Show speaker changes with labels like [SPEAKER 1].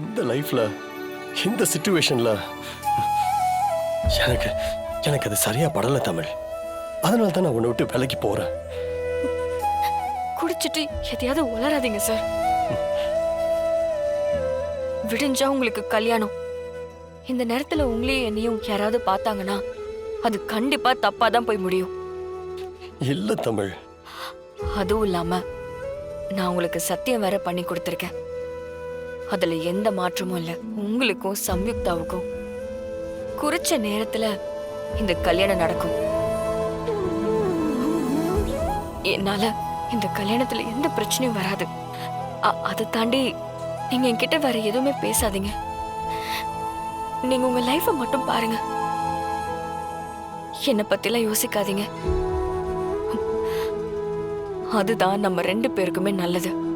[SPEAKER 1] இந்த லைஃப்ல இந்த சுச்சுவேஷன்ல எனக்கு எனக்கு அது சரியா படல தமிழ். அதனால தான் நான் உன்னை விட்டு விலைக்கு போறேன்.
[SPEAKER 2] குடிச்சிட்டு எதையாவது உளராதீங்க சார் விடிஞ்சா உங்களுக்கு கல்யாணம். இந்த நேரத்துல உங்களையும் என்னையும் யாராவது பார்த்தாங்கன்னா அது கண்டிப்பா தப்பா தான் போய் முடியும்.
[SPEAKER 1] இல்ல தமிழ்.
[SPEAKER 2] அதுவும் இல்லாம நான் உங்களுக்கு சத்தியம் வேற பண்ணி கொடுத்துருக்கேன். அதுல எந்த மாற்றமும் இல்ல. உங்களுக்கும் சம்யுக்தாவுக்கும். குறிச்ச நேரத்துல இந்த கல்யாணம் நடக்கும். என்னால இந்த கல்யாணத்துல எந்த பிரச்சனையும் வராது. அ- அதை தாண்டி நீங்க என்கிட்ட வேற எதுவுமே பேசாதீங்க. நீங்க உங்க லைஃபை மட்டும் பாருங்க. என்னை பத்திலாம் யோசிக்காதீங்க. அதுதான் நம்ம ரெண்டு பேருக்குமே நல்லது.